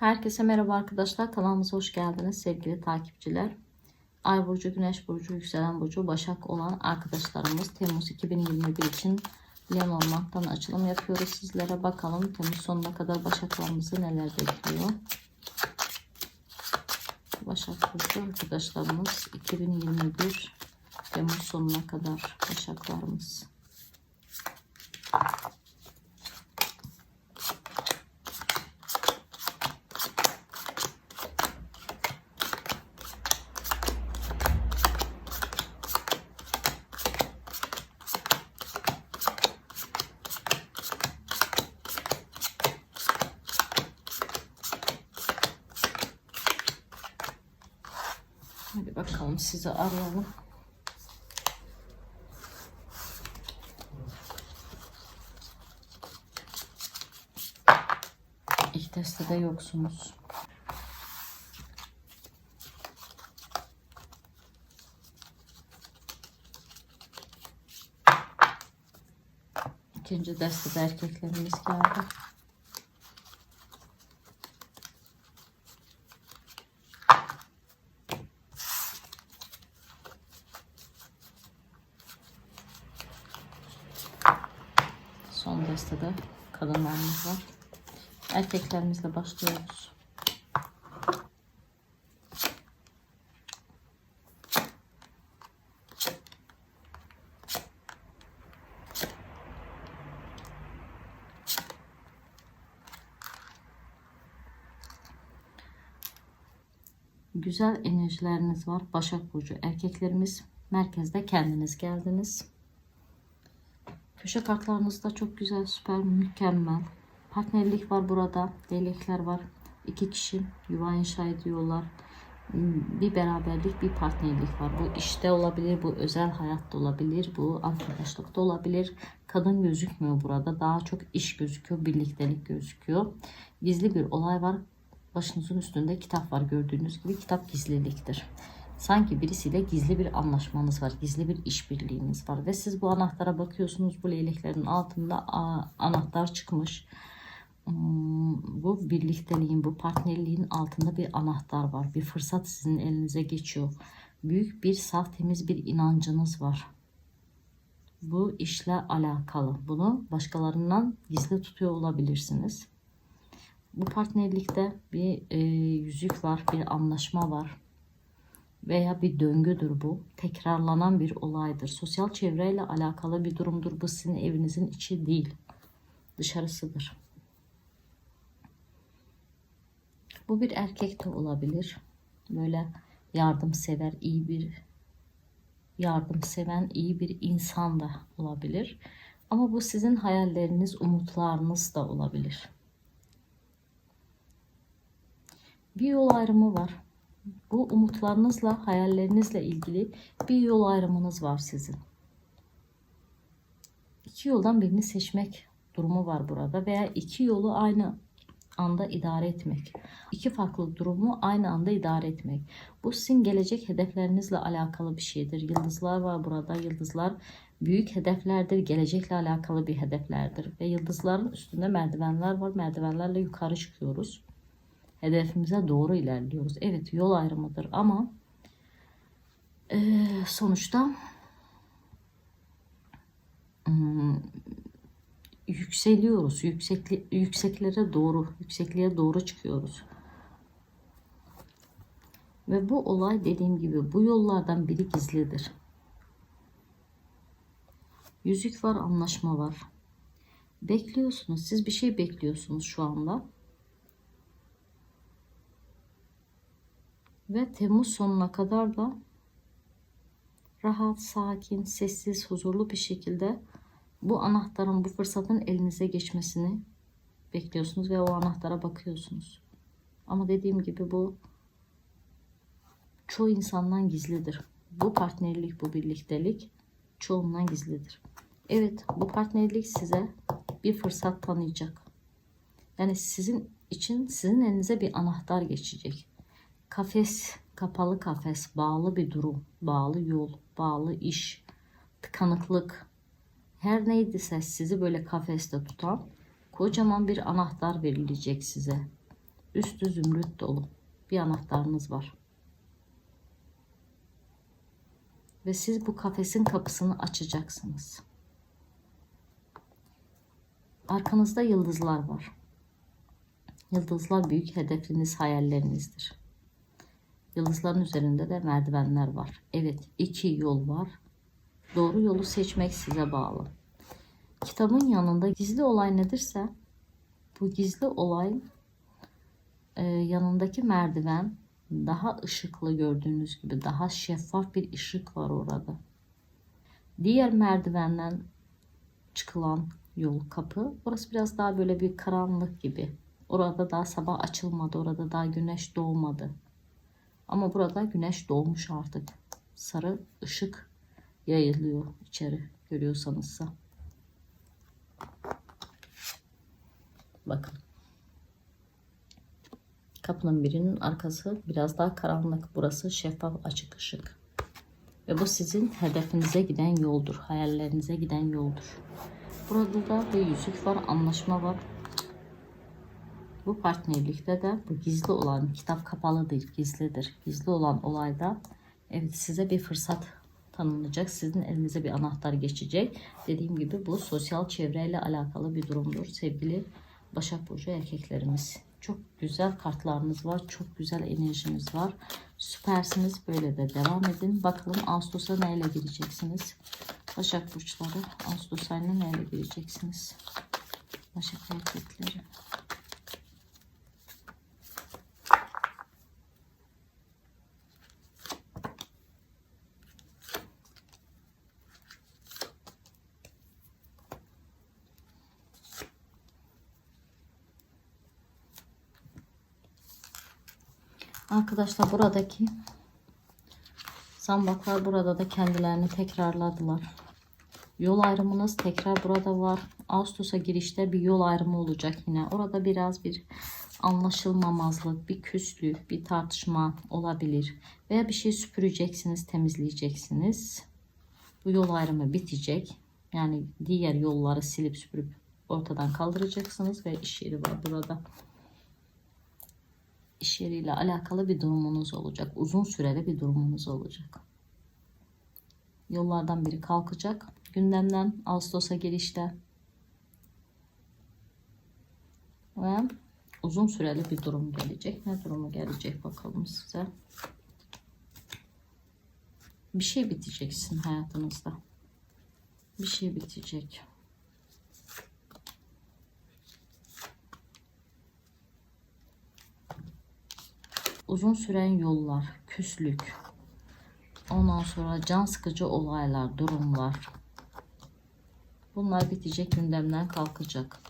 Herkese merhaba arkadaşlar. Kanalımıza hoş geldiniz sevgili takipçiler. Ay burcu, Güneş burcu, yükselen burcu, Başak olan arkadaşlarımız Temmuz 2021 için Lenormand'dan açılım yapıyoruz sizlere. Bakalım Temmuz sonuna kadar Başaklarımızı neler bekliyor. Başak burcu arkadaşlarımız 2021 Temmuz sonuna kadar Başaklarımız. Hadi bakalım sizi arayalım. İlk testte de yoksunuz. İkinci destede erkeklerimiz geldi. Son destede kadınlarımız var. Erkeklerimizle başlıyoruz. Güzel enerjileriniz var. Başak Burcu erkeklerimiz. Merkezde kendiniz geldiniz. Köşe kartlarınız da çok güzel, süper, mükemmel. Partnerlik var burada. Leylekler var. İki kişi yuva inşa ediyorlar. Hmm, Bir beraberlik, bir partnerlik var. Bu işte olabilir, bu özel hayatta olabilir, bu arkadaşlıkta olabilir. Kadın gözükmüyor burada. Daha çok iş gözüküyor, birliktelik gözüküyor. Gizli bir olay var. Başınızın üstünde kitap var gördüğünüz gibi. Kitap gizliliktir. Sanki birisiyle gizli bir anlaşmanız var, gizli bir işbirliğiniz var ve siz bu anahtara bakıyorsunuz. Bu leyleklerin altında anahtar çıkmış. Hmm, Bu birlikteliğin, bu partnerliğin altında bir anahtar var. Bir fırsat sizin elinize geçiyor. Büyük bir saf temiz bir inancınız var. Bu işle alakalı. Bunu başkalarından gizli tutuyor olabilirsiniz. Bu partnerlikte bir e, yüzük var, bir anlaşma var veya bir döngüdür bu. Tekrarlanan bir olaydır. Sosyal çevreyle alakalı bir durumdur. Bu sizin evinizin içi değil. Dışarısıdır. Bu bir erkek de olabilir. Böyle yardımsever, iyi bir yardımseven, iyi bir insan da olabilir. Ama bu sizin hayalleriniz, umutlarınız da olabilir. Bir yol ayrımı var. Bu umutlarınızla, hayallerinizle ilgili bir yol ayrımınız var sizin. İki yoldan birini seçmek durumu var burada veya iki yolu aynı anda idare etmek. İki farklı durumu aynı anda idare etmek. Bu sizin gelecek hedeflerinizle alakalı bir şeydir. Yıldızlar var burada. Yıldızlar büyük hedeflerdir. Gelecekle alakalı bir hedeflerdir. Ve yıldızların üstünde merdivenler var. Merdivenlerle yukarı çıkıyoruz hedefimize doğru ilerliyoruz. Evet yol ayrımıdır ama e, sonuçta hmm, yükseliyoruz. Yüksekli, yükseklere doğru, yüksekliğe doğru çıkıyoruz. Ve bu olay dediğim gibi bu yollardan biri gizlidir. Yüzük var, anlaşma var. Bekliyorsunuz. Siz bir şey bekliyorsunuz şu anda. Ve Temmuz sonuna kadar da rahat, sakin, sessiz, huzurlu bir şekilde bu anahtarın, bu fırsatın elinize geçmesini bekliyorsunuz ve o anahtara bakıyorsunuz. Ama dediğim gibi bu çoğu insandan gizlidir. Bu partnerlik, bu birliktelik çoğundan gizlidir. Evet, bu partnerlik size bir fırsat tanıyacak. Yani sizin için sizin elinize bir anahtar geçecek kafes, kapalı kafes, bağlı bir durum, bağlı yol, bağlı iş, tıkanıklık, her neydiyse sizi böyle kafeste tutan kocaman bir anahtar verilecek size. Üstü zümrüt dolu. Bir anahtarınız var. Ve siz bu kafesin kapısını açacaksınız. Arkanızda yıldızlar var. Yıldızlar büyük hedefiniz, hayallerinizdir. Yıldızların üzerinde de merdivenler var. Evet, iki yol var. Doğru yolu seçmek size bağlı. Kitabın yanında gizli olay nedirse bu gizli olay e, yanındaki merdiven daha ışıklı gördüğünüz gibi daha şeffaf bir ışık var orada. Diğer merdivenden çıkılan yol kapı. Orası biraz daha böyle bir karanlık gibi. Orada daha sabah açılmadı. Orada daha güneş doğmadı. Ama burada güneş doğmuş artık. Sarı ışık yayılıyor içeri görüyorsanızsa. Bakın. Kapının birinin arkası biraz daha karanlık. Burası şeffaf açık ışık. Ve bu sizin hedefinize giden yoldur. Hayallerinize giden yoldur. Burada da bir yüzük var, anlaşma var. Bu partnerlikte de bu gizli olan kitap kapalı değil, gizlidir. Gizli olan olayda evet size bir fırsat tanınacak. Sizin elinize bir anahtar geçecek. Dediğim gibi bu sosyal çevreyle alakalı bir durumdur sevgili Başak Burcu erkeklerimiz. Çok güzel kartlarınız var. Çok güzel enerjiniz var. Süpersiniz. Böyle de devam edin. Bakalım Ağustos'a neyle gireceksiniz? Başak Burçları Ağustos ayına neyle gireceksiniz? Başak erkekleri. Arkadaşlar buradaki zambaklar burada da kendilerini tekrarladılar. Yol ayrımınız tekrar burada var. Ağustos'a girişte bir yol ayrımı olacak yine. Orada biraz bir anlaşılmamazlık, bir küslük, bir tartışma olabilir. Veya bir şey süpüreceksiniz, temizleyeceksiniz. Bu yol ayrımı bitecek. Yani diğer yolları silip süpürüp ortadan kaldıracaksınız ve iş yeri var burada iş yeriyle alakalı bir durumunuz olacak. Uzun süreli bir durumunuz olacak. Yollardan biri kalkacak. Gündemden Ağustos'a girişte. Ve uzun süreli bir durum gelecek. Ne durumu gelecek bakalım size. Bir şey biteceksin hayatınızda. Bir şey bitecek. Uzun süren yollar, küslük, ondan sonra can sıkıcı olaylar, durumlar. Bunlar bitecek, gündemden kalkacak.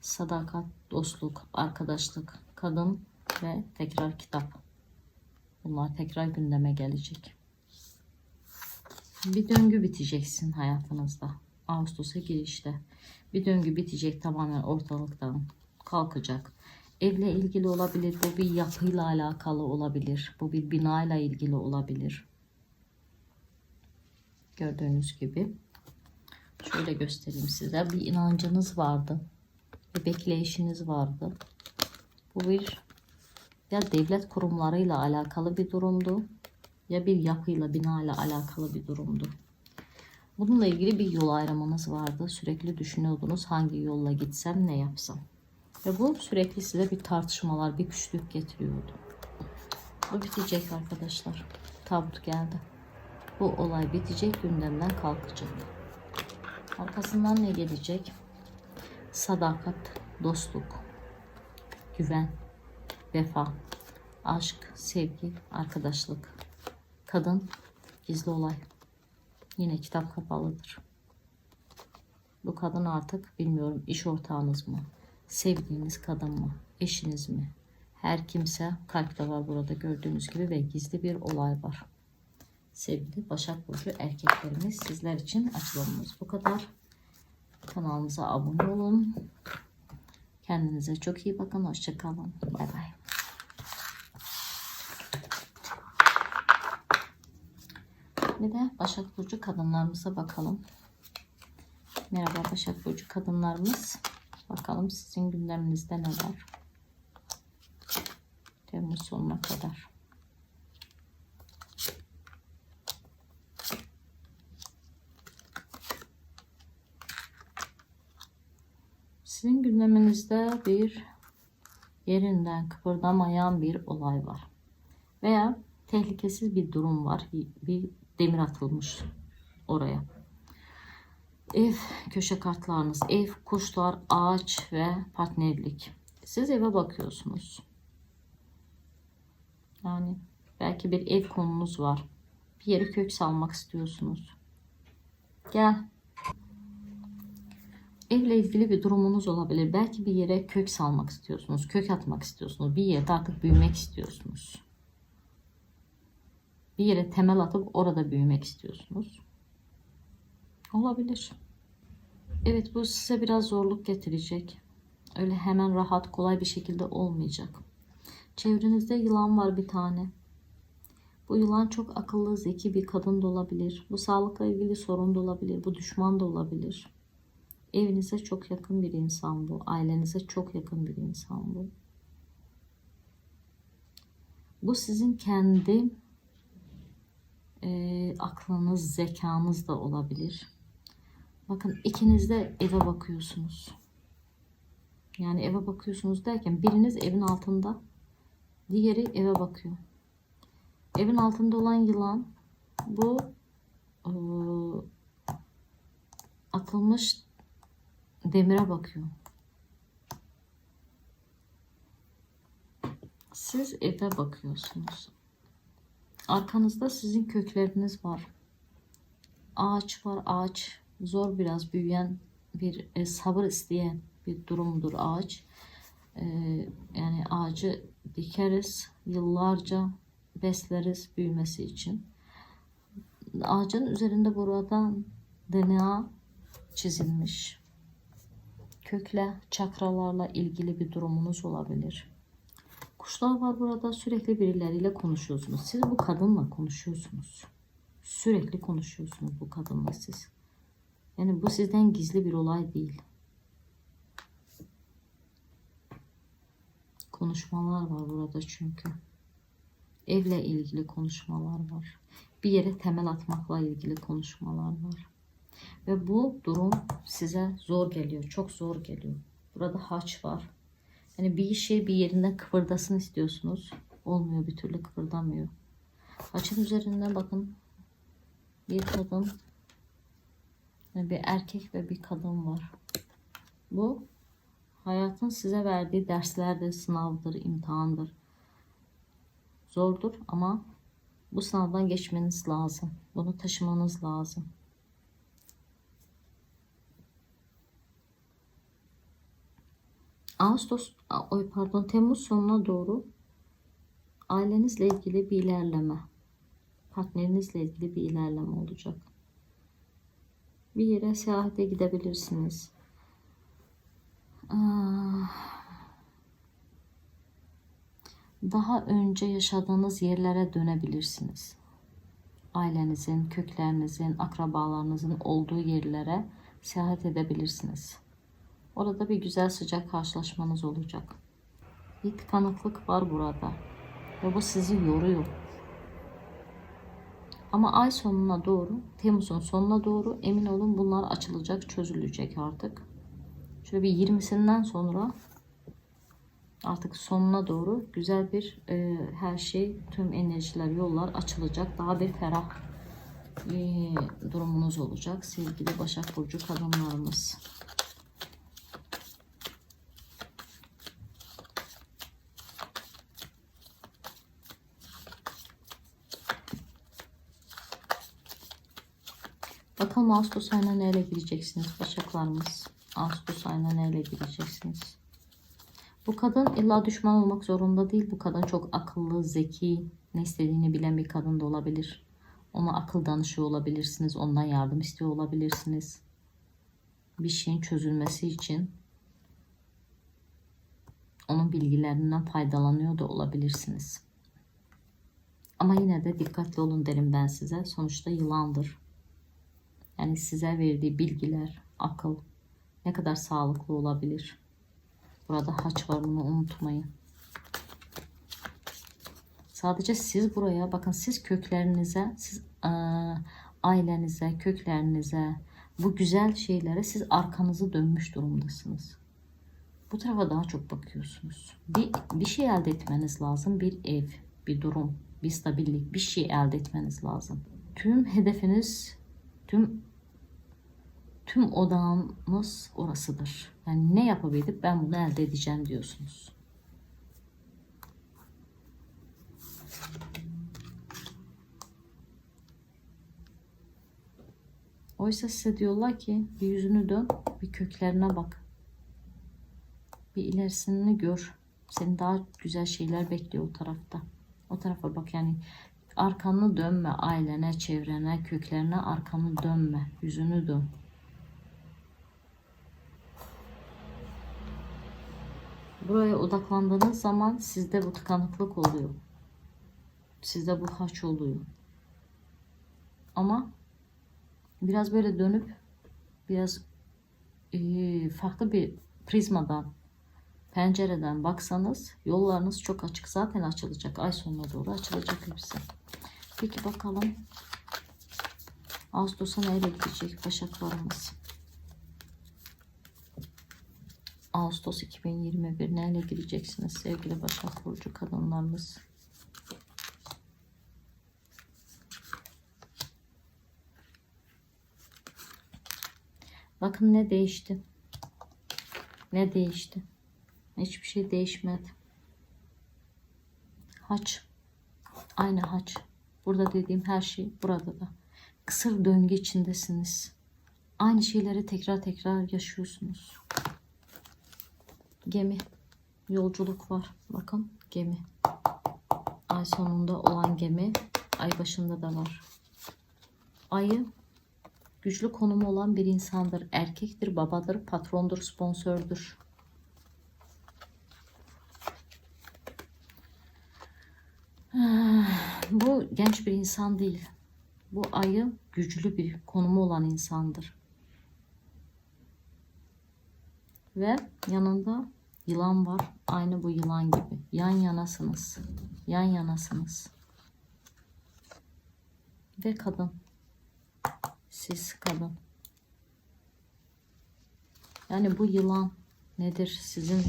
Sadakat, dostluk, arkadaşlık, kadın ve tekrar kitap. Bunlar tekrar gündeme gelecek. Bir döngü biteceksin hayatınızda. Ağustos'a girişte. Bir döngü bitecek tamamen ortalıktan kalkacak evle ilgili olabilir. Bu bir yapıyla alakalı olabilir. Bu bir binayla ilgili olabilir. Gördüğünüz gibi. Şöyle göstereyim size. Bir inancınız vardı. Bir bekleyişiniz vardı. Bu bir ya devlet kurumlarıyla alakalı bir durumdu. Ya bir yapıyla, binayla alakalı bir durumdu. Bununla ilgili bir yol ayrımınız vardı. Sürekli düşünüyordunuz hangi yolla gitsem ne yapsam. Ve bu sürekli size bir tartışmalar, bir güçlük getiriyordu. Bu bitecek arkadaşlar. Tabut geldi. Bu olay bitecek, gündemden kalkacak. Arkasından ne gelecek? Sadakat, dostluk, güven, vefa, aşk, sevgi, arkadaşlık, kadın, gizli olay. Yine kitap kapalıdır. Bu kadın artık bilmiyorum iş ortağınız mı? Sevdiğiniz kadın mı, eşiniz mi? Her kimse kalpte var burada gördüğünüz gibi ve gizli bir olay var. Sevgili Başak Burcu erkeklerimiz sizler için açılımımız bu kadar. Kanalımıza abone olun. Kendinize çok iyi bakın. Hoşçakalın. Bay bay. Bir de Başak Burcu kadınlarımıza bakalım. Merhaba Başak Burcu kadınlarımız. Bakalım sizin gündeminizde ne var? başlamış sonuna kadar. Sizin gündeminizde bir yerinden kıpırdamayan bir olay var. Veya tehlikesiz bir durum var. Bir demir atılmış oraya. Ev köşe kartlarınız, ev, kuşlar, ağaç ve partnerlik. Siz eve bakıyorsunuz. Yani belki bir ev konunuz var. Bir yere kök salmak istiyorsunuz. Gel. Evle ilgili bir durumunuz olabilir. Belki bir yere kök salmak istiyorsunuz. Kök atmak istiyorsunuz. Bir yerde artık büyümek istiyorsunuz. Bir yere temel atıp orada büyümek istiyorsunuz. Olabilir. Evet bu size biraz zorluk getirecek. Öyle hemen rahat kolay bir şekilde olmayacak. Çevrenizde yılan var bir tane. Bu yılan çok akıllı, zeki bir kadın da olabilir. Bu sağlıkla ilgili sorun da olabilir. Bu düşman da olabilir. Evinize çok yakın bir insan bu. Ailenize çok yakın bir insan bu. Bu sizin kendi e, aklınız, zekanız da olabilir. Bakın ikiniz de eve bakıyorsunuz. Yani eve bakıyorsunuz derken biriniz evin altında, diğeri eve bakıyor. Evin altında olan yılan bu e, atılmış demire bakıyor. Siz eve bakıyorsunuz. Arkanızda sizin kökleriniz var. Ağaç var, ağaç zor biraz büyüyen bir e, sabır isteyen bir durumdur ağaç. E, yani ağacı dikeriz, yıllarca besleriz büyümesi için. Ağacın üzerinde buradan DNA çizilmiş. Kökle, çakralarla ilgili bir durumunuz olabilir. Kuşlar var burada sürekli birileriyle konuşuyorsunuz. Siz bu kadınla konuşuyorsunuz. Sürekli konuşuyorsunuz bu kadınla siz. Yani bu sizden gizli bir olay değil. Konuşmalar var burada çünkü. Evle ilgili konuşmalar var. Bir yere temel atmakla ilgili konuşmalar var. Ve bu durum size zor geliyor. Çok zor geliyor. Burada haç var. Yani bir şey bir yerinde kıpırdasın istiyorsunuz. Olmuyor bir türlü kıpırdamıyor. Haçın üzerinde bakın bir kadın bir erkek ve bir kadın var. Bu hayatın size verdiği derslerdir, sınavdır, imtihandır. Zordur ama bu sınavdan geçmeniz lazım. Bunu taşımanız lazım. Ağustos, oy pardon Temmuz sonuna doğru ailenizle ilgili bir ilerleme, partnerinizle ilgili bir ilerleme olacak. Bir yere seyahate gidebilirsiniz. Ah. Daha önce yaşadığınız yerlere dönebilirsiniz. Ailenizin, köklerinizin, akrabalarınızın olduğu yerlere seyahat edebilirsiniz. Orada bir güzel sıcak karşılaşmanız olacak. Bir tıkanıklık var burada. Ve bu sizi yoruyor. Ama ay sonuna doğru, Temmuz'un sonuna doğru emin olun bunlar açılacak, çözülecek artık. Şöyle bir 20'sinden sonra artık sonuna doğru güzel bir e, her şey, tüm enerjiler, yollar açılacak. Daha bir ferah bir durumunuz olacak sevgili Başak Burcu kadınlarımız. Bakalım Ağustos ayına neyle gireceksiniz Başaklarımız. Ağustos ayına neyle gireceksiniz. Bu kadın illa düşman olmak zorunda değil. Bu kadın çok akıllı, zeki, ne istediğini bilen bir kadın da olabilir. Ona akıl danışıyor olabilirsiniz. Ondan yardım istiyor olabilirsiniz. Bir şeyin çözülmesi için onun bilgilerinden faydalanıyor da olabilirsiniz. Ama yine de dikkatli olun derim ben size. Sonuçta yılandır. Yani size verdiği bilgiler, akıl ne kadar sağlıklı olabilir. Burada haç var bunu unutmayın. Sadece siz buraya bakın siz köklerinize, siz eee, ailenize, köklerinize, bu güzel şeylere siz arkanızı dönmüş durumdasınız. Bu tarafa daha çok bakıyorsunuz. Bir, bir şey elde etmeniz lazım. Bir ev, bir durum, bir stabillik, bir şey elde etmeniz lazım. Tüm hedefiniz, tüm tüm odağınız orasıdır. Yani ne yapabilip ben bunu elde edeceğim diyorsunuz. Oysa size diyorlar ki bir yüzünü dön, bir köklerine bak. Bir ilerisini gör. Seni daha güzel şeyler bekliyor o tarafta. O tarafa bak yani arkanı dönme ailene, çevrene, köklerine arkanı dönme. Yüzünü dön. Buraya odaklandığınız zaman sizde bu tıkanıklık oluyor. Sizde bu haç oluyor. Ama biraz böyle dönüp biraz farklı bir prizmadan pencereden baksanız yollarınız çok açık. Zaten açılacak. Ay sonuna doğru açılacak hepsi. Peki bakalım. Ağustos'a neyle gidecek başaklarımız? Ağustos 2021 neyle gireceksiniz sevgili Başak Burcu kadınlarımız? Bakın ne değişti. Ne değişti? Hiçbir şey değişmedi. Haç. Aynı haç. Burada dediğim her şey burada da. Kısır döngü içindesiniz. Aynı şeyleri tekrar tekrar yaşıyorsunuz. Gemi. Yolculuk var. Bakın gemi. Ay sonunda olan gemi. Ay başında da var. Ayı güçlü konumu olan bir insandır. Erkektir, babadır, patrondur, sponsördür. Ah, Bu genç bir insan değil. Bu ayı güçlü bir konumu olan insandır. Ve yanında yılan var. Aynı bu yılan gibi. Yan yanasınız. Yan yanasınız. Ve kadın. Siz kadın. Yani bu yılan nedir sizin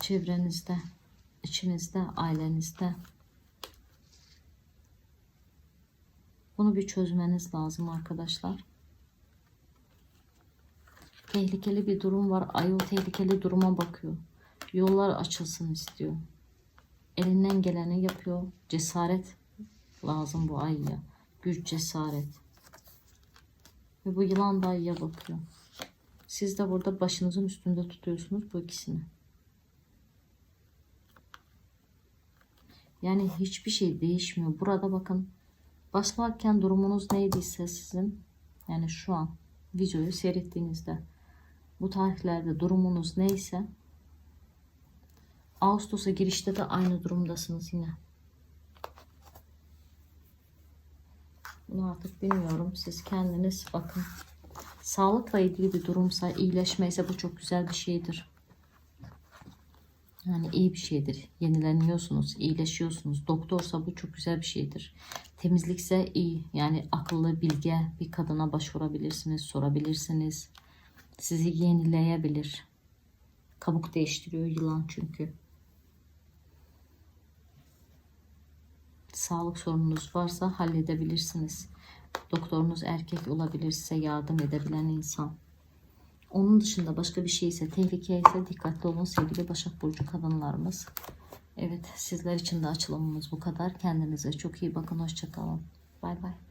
çevrenizde, içinizde, ailenizde? Bunu bir çözmeniz lazım arkadaşlar. Tehlikeli bir durum var. Ay o tehlikeli duruma bakıyor. Yollar açılsın istiyor. Elinden geleni yapıyor. Cesaret lazım bu ayıya. Güç, cesaret. Ve bu yılan da ayıya bakıyor. Siz de burada başınızın üstünde tutuyorsunuz bu ikisini. Yani hiçbir şey değişmiyor. Burada bakın başlarken durumunuz neydiyse sizin yani şu an videoyu seyrettiğinizde bu tarihlerde durumunuz neyse Ağustos'a girişte de aynı durumdasınız yine. Bunu artık bilmiyorum. Siz kendiniz bakın. Sağlıkla ilgili bir durumsa, iyileşmeyse bu çok güzel bir şeydir. Yani iyi bir şeydir. Yenileniyorsunuz, iyileşiyorsunuz. Doktorsa bu çok güzel bir şeydir. Temizlikse iyi. Yani akıllı, bilge bir kadına başvurabilirsiniz, sorabilirsiniz. Sizi yenileyebilir. Kabuk değiştiriyor yılan çünkü. Sağlık sorununuz varsa halledebilirsiniz. Doktorunuz erkek olabilir size yardım edebilen insan. Onun dışında başka bir şey ise tehlike ise dikkatli olun sevgili Başak Burcu kadınlarımız. Evet sizler için de açılımımız bu kadar. Kendinize çok iyi bakın. Hoşçakalın. Bay bay.